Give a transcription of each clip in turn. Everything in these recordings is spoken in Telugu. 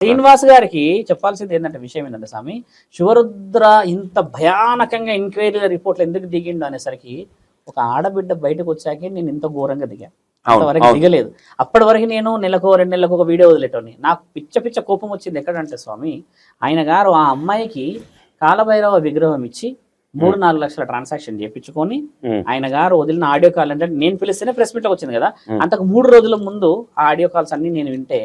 శ్రీనివాస్ గారికి చెప్పాల్సింది ఏంటంటే విషయం ఏంటంటే స్వామి శివరుద్ర ఇంత భయానకంగా ఎంక్వైరీ రిపోర్ట్లు ఎందుకు దిగిండు అనేసరికి ఒక ఆడబిడ్డ బయటకు వచ్చాకే నేను ఇంత ఘోరంగా దిగా. అవును, అంతవరకు. దిగలేదు. అప్పటి వరకు నేను నెలకు రెండు నెలలకు ఒక వీడియో వదిలేటోని నాకు పిచ్చ పిచ్చ కోపం వచ్చింది ఎక్కడంటే స్వామి ఆయన గారు ఆ అమ్మాయికి కాలభైరవ విగ్రహం ఇచ్చి మూడు నాలుగు లక్షల ట్రాన్సాక్షన్ చేయించుకొని ఆయన గారు వదిలిన ఆడియో కాల్ అంటే నేను పిలిస్తేనే ప్రెస్ మీట్ వచ్చింది కదా. అంతకు మూడు రోజుల ముందు ఆ ఆడియో కాల్స్ అన్ని నేను వింటే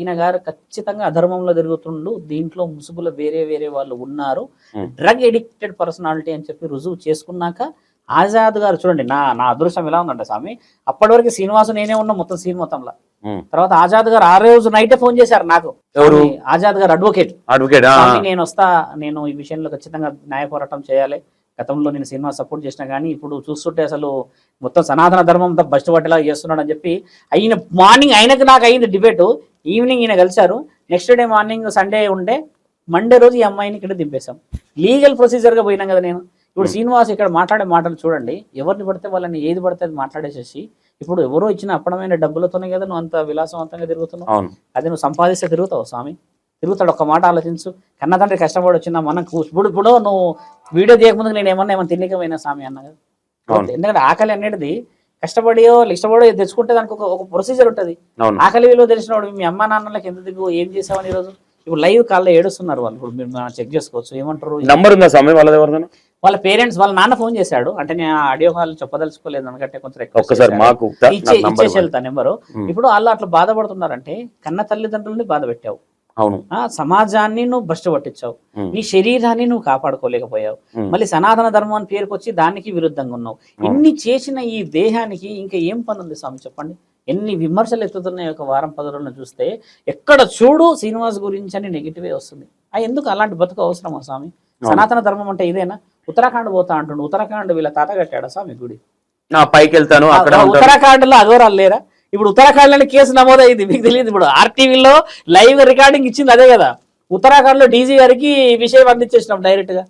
ఈయన గారు ఖచ్చితంగా అధర్మంలో తిరుగుతుండు దీంట్లో ముసుగులో వేరే వేరే వాళ్ళు ఉన్నారు. డ్రగ్ ఎడిక్టెడ్ పర్సనాలిటీ అని చెప్పి రుజువు చేసుకున్నాక ఆజాద్ గారు చూడండి నా నా అదృష్టం ఎలా ఉందంటే స్వామి అప్పటి వరకు శ్రీనివాసు నేనే ఉన్నా మొత్తం సీన్ మొత్తంలో. తర్వాత ఆజాద్ గారు ఆ రోజు నైటే ఫోన్ చేశారు నాకు. ఎవరు? ఆజాద్ గారు అడ్వకేట్ అడ్వకేట్ నేను వస్తా నేను ఈ విషయంలో ఖచ్చితంగా న్యాయ పోరాటం చేయాలి. గతంలో నేను సినిమా సపోర్ట్ చేసినా కానీ ఇప్పుడు చూస్తుంటే అసలు మొత్తం సనాతన ధర్మంతో బస్ట్ పట్టేలా చేస్తున్నాడు అని చెప్పి అయిన మార్నింగ్ ఆయనకు నాకు అయింది డిబేట్ ఈవినింగ్ ఈయన కలిశారు. నెక్స్ట్ డే మార్నింగ్ సండే ఉండే. మండే రోజు ఈ అమ్మాయిని ఇక్కడ దింపేశాం. లీగల్ ప్రొసీజర్గా పోయినాం కదా నేను. ఇప్పుడు శ్రీనివాస్ ఇక్కడ మాట్లాడే మాటలు చూడండి. ఎవరిని పడితే వాళ్ళని ఏది పడితే అది మాట్లాడేసేసి ఇప్పుడు ఎవరో ఇచ్చిన అప్పడమైన డబ్బులతోనే కదా నువ్వు అంత విలాసవంతంగా తిరుగుతున్నావు. అవును. అది నువ్వు సంపాదిస్తే తిరుగుతావు స్వామి? తిరుగుతాడు ఒక్క మాట ఆలోచించు. కన్న తండ్రి కష్టపడి వచ్చిందా? మనం ఇప్పుడు ఇప్పుడు నువ్వు వీడియో చేయకముందు నేను ఏమన్నా ఏమన్నా తిన్నకమైనా స్వామి అన్న. ఎందుకంటే ఆకలి అనేది కష్టపడియో ఇష్టపడో తెచ్చుకుంటే దానికి ఒక ఒక ప్రొసీజర్ ఉంటుంది. ఆకలి విలువ తెలిసిన వాడు మీ అమ్మా నాన్నలకి ఎంత దిగు ఏం చేసావని ఈరోజు? ఇప్పుడు లైవ్ కాల్లో ఏడుస్తున్నారు వాళ్ళు. ఇప్పుడు మీరు చెక్ చేసుకోవచ్చు. ఏమంటారు? నంబర్ ఉందా స్వామి వాళ్ళది ఎవరిదైనా వాళ్ళ పేరెంట్స్ వాళ్ళ నాన్న ఫోన్ చేశాడు. అంటే నేను ఆడియో కాల్ చెప్పదలుచుకోలేదు. ఎందుకంటే కొంచెం ఒక్కసారి. మాకు నంబర్ ఇచ్చేసి వెళ్తా నెంబరు. ఉమ్. ఇప్పుడు వాళ్ళు అట్లా బాధపడుతున్నారంటే కన్న తల్లిదండ్రుల్ని బాధ పెట్టావు. అవును. ఆ సమాజాన్ని నువ్వు భ్రష్టు పట్టించావు. నీ శరీరాన్ని నువ్వు కాపాడుకోలేకపోయావు. మళ్ళీ సనాతన ధర్మం అని పేరుకొచ్చి దానికి విరుద్ధంగా ఉన్నావు. ఇన్ని చేసిన ఈ దేహానికి ఇంకా ఏం పని ఉంది స్వామి చెప్పండి? ఎన్ని విమర్శలు ఎత్తుతున్నాయి ఒక వారం పది రోజులను చూస్తే ఎక్కడ చూడు శ్రీనివాస్ గురించి అని నెగిటివే వస్తుంది. ఆ ఎందుకు అలాంటి బతుకు అవసరమా స్వామి? సనాతన ధర్మం అంటే ఇదేనా? ఉత్తరాఖండ్ పోతా అంటుండు ఉత్తరాఖండ్ వీళ్ళ తాత కట్టాడా స్వామి గుడి? నా పైకి వెళ్తాను ఉత్తరాఖండ్లో అఘోరాలు లేరా? ఇప్పుడు ఉత్తరాఖండ్లోని కేసు నమోదైంది మీకు తెలియదు ఇప్పుడు. ఆర్టీవీలో లైవ్ రికార్డింగ్ ఇచ్చింది అదే కదా. ఉత్తరాఖండ్లో డీజీ గారికి ఈ విషయం అందించేసినాం డైరెక్ట్గా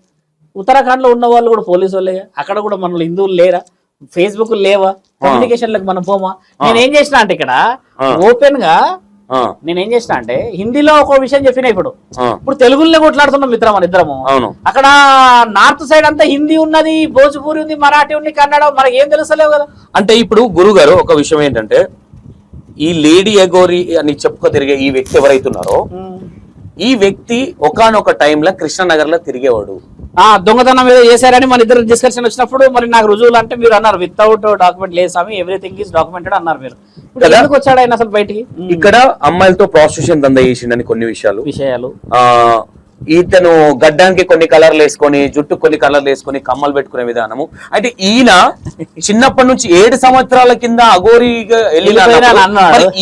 ఉత్తరాఖండ్లో ఉన్న వాళ్ళు కూడా పోలీసు వాళ్ళే అక్కడ కూడా మన హిందువులు లేరా? ఫేస్బుక్ లేవా? కమ్యూనికేషన్లకు మనం పోమా? నేను ఏం చేసిన అంటే ఇక్కడ. ఓపెన్గా నేను ఏం చేసిన అంటే హిందీలో ఒక విషయం చెప్పిన ఇప్పుడు. ఇప్పుడు తెలుగులో కొట్లాడుతున్నాం మిత్రం మన ఇద్దరము అక్కడ నార్త్ సైడ్ అంతా హిందీ ఉన్నది భోజ్పూరి ఉంది మరాఠీ ఉంది కన్నడ మనకి ఏం తెలుస్తలేవు కదా. అంటే ఇప్పుడు గురువు గారు ఒక విషయం ఏంటంటే ఈ లేడీ ఎగోరి అని చెప్పుకో తిరిగే ఈ వ్యక్తి ఎవరైతున్నారో ఈ వ్యక్తి ఒకానొక టైంలో కృష్ణనగర్లో తిరిగేవాడు. ఆ దొంగతనం ఏదో చేశారని మన ఇద్దరు డిస్కషన్ వచ్చినప్పుడు మరి నాకు రుజువులు అంటే మీరు అన్నారు వితౌట్ డాక్యుమెంట్ లేదు స్వామి ఎవ్రీథింగ్ ఈస్ డాక్యుమెంటెడ్ అన్నారు మీరు? ఎందుకు వచ్చాడు ఆయన అసలు బయటికి? ఇక్కడ అమ్మాయిలతో ప్రాస్టిట్యూషన్ దందా చేసిండని కొన్ని విషయాలు. విషయాలు. ఆ ఇతను గడ్డానికి కొన్ని కలర్లు వేసుకొని జుట్టు కొన్ని కలర్లు వేసుకొని కమ్మలు పెట్టుకునే విధానము. అయితే ఈయన చిన్నప్పటి నుంచి ఏడు సంవత్సరాల కింద. మరి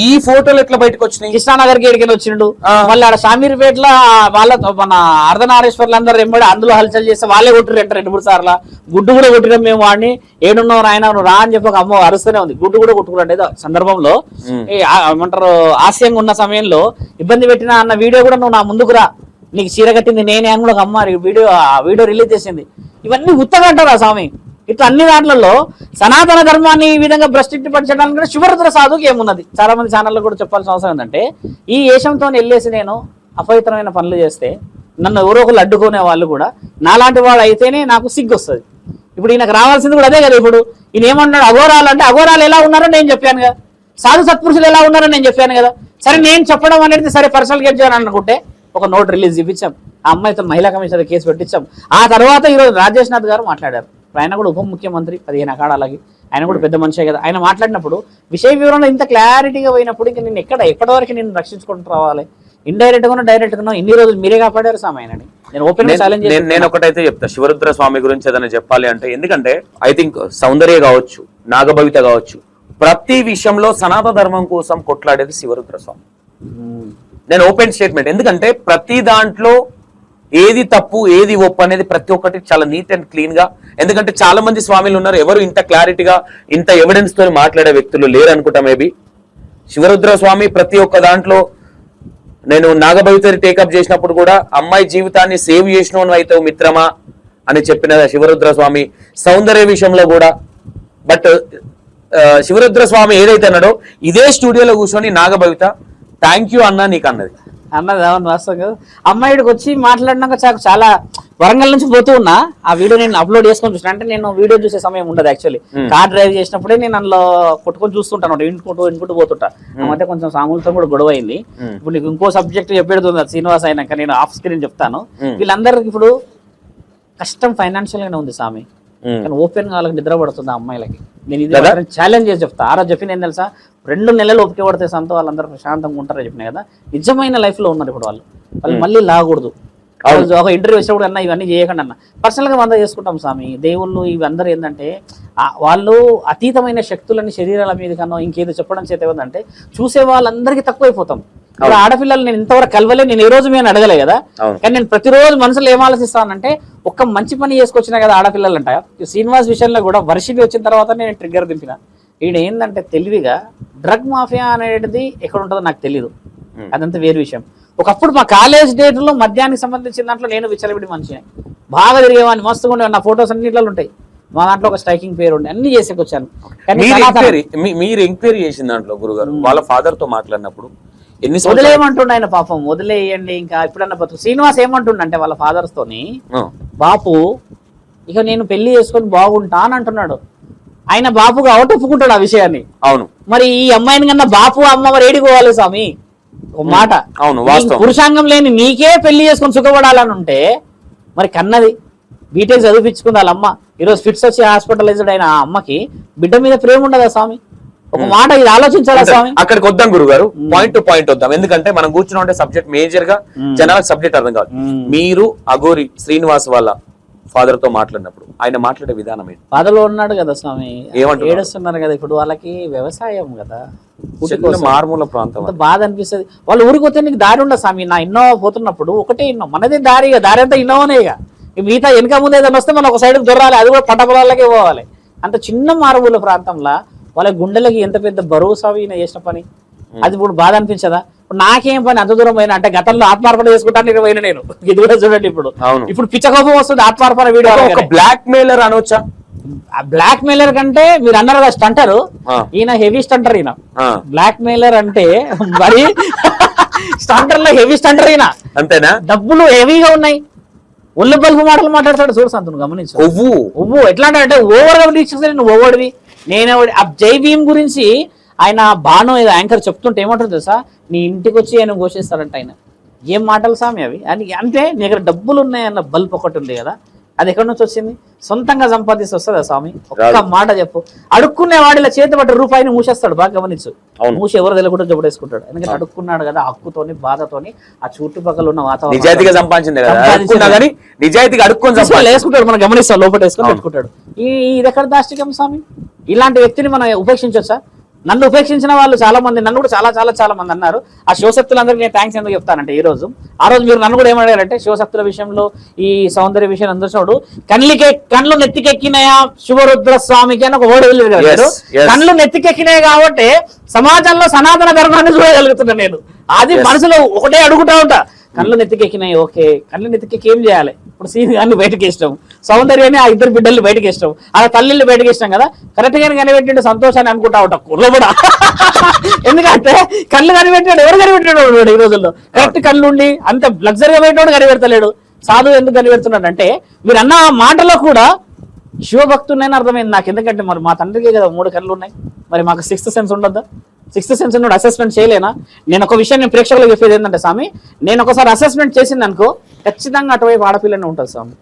ఈ ఫోటోలు ఎట్లా బయటకు వచ్చినాయి? కృష్ణానగర్కి ఎడికని వచ్చిండు. మళ్ళీ ఆడ షామీర్పేటల వాళ్ళ మన అర్ధనారేశ్వర్లు అందరూ ఎంబడి అందులో హల్చల్ చేస్తే వాళ్ళే కొట్టిరు అంట రెండు మూడు సార్లు. గుడ్డు కూడా కొట్టినాం మేము వాడిని. ఏడున్నావు నువ్వు రా అని చెప్పి ఒక అమ్మ అరుస్తూనే ఉంది. గుడ్డు కూడా కొట్టుకున్నాడు. ఏదో సందర్భంలో ఏమంటారు హాస్యంగా ఉన్న సమయంలో ఇబ్బంది పెట్టిన అన్న వీడియో కూడా నువ్వు నా ముందుకు రా. నీకు చీర కట్టింది నేనే అని కూడా ఒక అమ్మ వీడియో ఆ వీడియో రిలీజ్ చేసింది. ఇవన్నీ ఉత్తగా స్వామి? ఇట్లా అన్ని దాంట్లలో సనాతన ధర్మాన్ని ఈ విధంగా భ్రష్టించడానికి కూడా శుభరుద్ర సాధుకి ఏమున్నది? చాలా మంది ఛానల్లో కూడా చెప్పాల్సిన అవసరం ఏంటంటే ఈ ఏషంతో వెళ్ళేసి నేను అపవిత్రమైన పనులు చేస్తే నన్ను ఎవరో ఒకరు అడ్డుకునే వాళ్ళు కూడా నాలాంటి వాడు అయితేనే నాకు సిగ్గు వస్తుంది ఇప్పుడు ఈయనకు రావాల్సింది కూడా అదే కదా ఇప్పుడు. ఈయన ఏమన్నాడు అఘోరాలు అంటే అఘోరాలు ఎలా ఉన్నారో నేను చెప్పాను కదా సాధు సత్పురుషులు ఎలా ఉన్నారో నేను చెప్పాను కదా. సరే నేను చెప్పడం అనేది సరే పర్సనల్ గెట్ చేయాలని అనుకుంటే ఒక నోట్ రిలీజ్ ఇప్పించాం ఆ అమ్మాయితో మహిళా కమిషనర్ కేసు పెట్టించాం. ఆ తర్వాత ఈరోజు రాజేష్ నాథ్ గారు మాట్లాడారు. ఆయన కూడా ఉప ముఖ్యమంత్రి పదిహేను అకాడాలకి ఆయన కూడా పెద్ద మనిషే కదా. ఆయన మాట్లాడినప్పుడు విషయ వివరంలో ఇంత క్లారిటీగా పోయినప్పుడు ఇంకా నేను ఎక్కడ ఎప్పటి వరకు నేను రక్షించుకుంటూ రావాలి? ఇండైరెక్ట్ గానో డైరెక్ట్ గానో ఇన్ని రోజులు మీరే కాపాడారు సామాయనని నేను? ఓపెన్ ఛాలెంజ్ నేను నేను ఒకటైతే చెప్తా. శివరుద్ర స్వామి గురించి ఏదైనా చెప్పాలి అంటే ఎందుకంటే ఐ థింక్ సౌందర్య కావచ్చు నాగభవిత కావచ్చు ప్రతి విషయంలో సనాతన ధర్మం కోసం కొట్లాడేది శివరుద్ర స్వామి. నేను ఓపెన్ స్టేట్మెంట్. ఎందుకంటే ప్రతి దాంట్లో ఏది తప్పు ఏది ఒప్పు అనేది ప్రతి ఒక్కటి చాలా నీట్ అండ్ క్లీన్గా. ఎందుకంటే చాలా మంది స్వామిలు ఉన్నారు ఎవరు ఇంత క్లారిటీగా ఇంత ఎవిడెన్స్తో మాట్లాడే వ్యక్తులు లేరు అనుకుంటా మేబీ శివరుద్ర స్వామి ప్రతి ఒక్క దాంట్లో నేను నాగభవితరి టేకప్ చేసినప్పుడు కూడా అమ్మాయి జీవితాన్ని సేవ్ చేసినవను అయితే మిత్రమా అని చెప్పిన శివరుద్ర స్వామి. సౌందర్య విషయంలో కూడా. బట్ శివరుద్ర స్వామి ఏదైతే అన్నాడో ఇదే స్టూడియోలో కూర్చొని నాగభవిత థ్యాంక్ యూ అన్నా నీకు అన్నది అన్నది అవును వాస్తవం కదా. అమ్మాయిడికి వచ్చి మాట్లాడినాక చాలా చాలా వరంగల్ నుంచి పోతూ ఉన్నా ఆ వీడియో నేను అప్లోడ్ చేసుకొని చూసిన. అంటే నేను వీడియో చూసే సమయం ఉండదు యాక్చువల్లీ కార్ డ్రైవ్ చేసినప్పుడే నేను అందులో కొట్టుకొని చూస్తుంటాను ఇంటుకుంటూ ఇంటుకుంటూ పోతుంటా. మధ్య కొంచెం సాములతో కూడా గొడవ అయింది. ఇప్పుడు నీకు ఇంకో సబ్జెక్ట్ చెప్పేది శ్రీనివాస్ అయినాక నేను ఆఫ్ స్క్రీన్ చెప్తాను. వీళ్ళందరికి ఇప్పుడు కష్టం ఫైనాన్షియల్ గానే ఉంది స్వామి. కానీ ఓపెన్గా వాళ్ళకి నిద్ర పడుతుంది ఆ అమ్మాయిలకి. నేను ఇది? ఛాలెంజ్ చేసి చెప్తా. ఆ రోజు చెప్పింది ఏం తెలుసా? రెండు నెలలు ఓపిక పడితే సంతో వాళ్ళందరూ ప్రశాంతంగా ఉంటారని చెప్పిన కదా నిజమైన లైఫ్లో ఉన్నారు ఇప్పుడు వాళ్ళు. వాళ్ళు మళ్ళీ లాగకూడదు. రోజు ఒక ఇంటర్వ్యూ వచ్చినప్పుడు అన్న ఇవన్నీ చేయకండి అన్న. పర్సనల్గా వంద చేసుకుంటాం స్వామి. దేవుళ్ళు ఇవి అందరూ ఏంటంటే వాళ్ళు అతీతమైన శక్తులని శరీరాల మీద కన్నా ఇంకేదో చెప్పడం చేత ఏంటంటే చూసే వాళ్ళందరికీ తక్కువైపోతాం. ఇప్పుడు ఆడపిల్లలు నేను ఇంతవరకు కలవలే నేను ఏ రోజు మేము అడగలే కదా. కానీ నేను ప్రతిరోజు మనసులో ఏం ఆలోచిస్తానంటే ఒక్క మంచి పని చేసుకొచ్చినా కదా ఆడపిల్లలు అంట. శ్రీనివాస్ విషయంలో కూడా వర్షికి వచ్చిన తర్వాత నేను ట్రిగ్గర్ దింపిన. ఈయన ఏంటంటే తెలివిగా డ్రగ్ మాఫియా అనేది ఎక్కడ ఉంటుందో నాకు తెలియదు అదంతా వేరే విషయం. ఒకప్పుడు మా కాలేజ్ డేట్లో మద్యానికి సంబంధించిన దాంట్లో నేను విచ్చలవిడి మనిషిని. బాగా తిరిగేవాడిని మస్తుగా ఉండేవాడిని. నా ఫొటోస్ అన్నిట్లో ఉంటాయి. మా దాంట్లో ఒక స్ట్రైకింగ్ పేరు ఉండే అన్ని చేసేకొచ్చాను. మీరు ఎంక్వైరీ చేసిన దాంట్లో గురుగారు వాళ్ళ ఫాదర్తో మాట్లాడినప్పుడు ఎన్ని వదిలేయమంటుండ ఆయన పాపం. వదిలేయండి ఇంకా. ఇప్పుడన్నా బతుకు. శ్రీనివాస్ ఏమంటుండంటే వాళ్ళ fathers తోని బాపు ఇక నేను పెళ్ళి చేసుకొని బాగుంటా అని అంటున్నాడు ఆయన బాపుగా అవుట్ ఒప్పుకుంటాడు ఆ విషయాన్ని. అవును. మరి ఈ అమ్మాయిని కన్నా బాపు అమ్మ మరి ఏడికి పోవాలి స్వామి? ఒక మాట. అవును. పురుషాంగం లేని నీకే పెళ్ళి చేసుకొని సుఖపడాలని ఉంటే మరి కన్నది. బీటెక్ చదివించుకుంది వాళ్ళ అమ్మ. ఈరోజు ఫిట్స్ వచ్చి హాస్పిటలైజ్డ్ అయిన ఆ అమ్మకి బిడ్డ మీద ప్రేమ ఉండదా స్వామి? ఒక మాట ఇది ఆలోచించాలా స్వామి? అక్కడికి వద్దాం గురుగారు. పాయింట్ టు పాయింట్ వద్దాం. ఎందుకంటే మనం కూర్చుని ఉంటే సబ్జెక్ట్ మేజర్గా జనాలకు సబ్జెక్ట్ అర్థం కాదు. మీరు అగోరి శ్రీనివాస్ వాళ్ళ ఫాదర్తో మాట్లాడినప్పుడు ఆయన మాట్లాడే విధానం ఏంటి? బాధలో ఉన్నాడు కదా స్వామి? ఏడుస్తున్నారు కదా. ఇప్పుడు వాళ్ళకి వ్యవసాయం కదా. మారుమూల ప్రాంతం బాధ అనిపిస్తుంది. వాళ్ళు ఊరికి పోతే నీకు దారి ఉండదు స్వామి. నా ఇన్నోవా పోతున్నప్పుడు ఒకటే ఇన్నో మనదే దారి దారి అంతా ఈ మిగతా వెనక ముందు ఏదైనా వస్తే మనం ఒక సైడ్ దొరాలి. అది కూడా పంట పొలాలకే పోవాలి. అంత చిన్న మారుమూల ప్రాంతంలో వాళ్ళ గుండెలకి ఎంత పెద్ద స్వామి ఈయన చేసిన పని? అది ఇప్పుడు బాధ అనిపించదా? ఇప్పుడు నాకేం పని అంత దూరం పోయినా అంటే గతంలో ఆత్మార్పణ చేసుకుంటాను పోయిన నేను. ఇది కూడా చూడండి ఇప్పుడు. ఇప్పుడు పిచ్చకోపం వస్తుంది ఆత్మార్పణ వీడియో బ్లాక్ మెయిలర్ అనొచ్చా? బ్లాక్ మెయిలర్ కంటే మీరు అన్నారు కదా స్టంటర్. ఈయన హెవీ స్టంటర్ ఈయన. బ్లాక్ మెయిలర్ అంటే మరి స్టంటర్లో హెవీ స్టంటర్ ఈయన. అంతేనా? డబ్బులు హెవీగా ఉన్నాయి. ఒళ్ళు బల్బు మాటలు మాట్లాడతాడు చూడు సంతను గమనించు. ఎట్లా అంటే ఓవర్గా ఓవర్డివి నేను ఆ జై భీమ్ గురించి ఆయన బాను ఏదో యాంకర్ చెప్తుంటే ఏమంటారు తెలుసా? నీ ఇంటికి వచ్చి ఆయన ఘోషిస్తారంట ఆయన. ఏం మాటలు సామి అవి? అని అంటే నీ దగ్గర డబ్బులు ఉన్నాయన్న బల్బ్ ఒకటి ఉంది కదా. అది ఎక్కడి నుంచి వచ్చింది? సొంతంగా సంపాదిస్తే వస్తుందా స్వామి? ఒక్క. మాట చెప్పు. అడుక్కునే వాడిలా చేతి పట్టి రూపాయిని మూసేస్తాడు బాగా గమనించు. మూసి ఎవరు తెలియకుండా జబడేసుకుంటాడు ఎందుకంటే అడుక్కున్నాడు కదా హక్కుతోని బాధతోని ఆ చుట్టుపక్కల ఉన్న వాతావరణం నిజాయితీగా సంపాదించింది నిజాయితీగా అడుక్కొని వేసుకుంటాడు మనం గమనిస్తాం లోపల వేసుకొని పెట్టుకుంటాడు. ఈ ఇది ఎక్కడ దాష్టికం స్వామి? ఇలాంటి వ్యక్తిని మనం ఉపేక్షించవచ్చా? నన్ను ఉపేక్షించిన వాళ్ళు చాలా మంది నన్ను కూడా చాలా చాలా చాలా మంది అన్నారు. ఆ శివశక్తులందరికీ నేను థ్యాంక్స్ ఎందుకు చెప్తానంటే ఈ రోజు. ఆ రోజు మీరు నన్ను కూడా ఏమడిగారంటే శివశక్తుల విషయంలో ఈ సౌందర్య విషయం అందరినోడు కళ్ళకి కళ్ళు నెత్తికెక్కినాయా శివరుద్ర స్వామికి అని ఒక ఓడి వెళ్ళారు. కళ్ళు నెత్తికెక్కినాయి కాబట్టి సమాజంలో సనాతన ధర్మాన్ని చూడగలుగుతున్నా నేను. అది మనసులో ఒకటే అడుగుతా ఉంటా. కళ్ళు నెత్తికెక్కినాయి ఓకే. కళ్ళు నెత్తికెక్కి ఏం చేయాలి? ఇప్పుడు సీన్ గారిని బయటకి ఇష్టం సౌందర్యాన్ని ఆ ఇద్దరు బిడ్డల్ని బయటకి ఇష్టం ఆ తల్లిని బయటకి ఇష్టం కదా? కరెక్ట్గా కనిపెట్టిండు సంతోషాన్ని అనుకుంటా ఉంటా. కుర్ర కూడా. ఎందుకంటే కళ్ళు కనిపెట్టాడు ఎవరు కనిపెట్టాడు ఈ రోజుల్లో? కరెక్ట్ కళ్ళు ఉండి అంత లగ్జరీగా పెట్టాడు కనిపెడతలేడు. సాధువు ఎందుకు కనిపెడుతున్నాడు అంటే మీరు అన్న మాటలో కూడా శివభక్తున్నని అర్థమైంది నాకు. ఎందుకంటే మరి మా తండ్రికే కదా మూడు కళ్ళు ఉన్నాయి. మరి మాకు సిక్స్త్ సెన్స్ ఉండద్దా? సిక్స్త్ సెన్స్ నుండి అసెస్మెంట్ చేయలేనా? నేను ఒక విషయం నేను ప్రేక్షకులకు చెప్పేది ఏంటంటే స్వామి నేను ఒకసారి అసెస్మెంట్ చేసింది అనుకో ఖచ్చితంగా అటువైపు ఆడపిల్లనే ఉంటుంది స్వామి.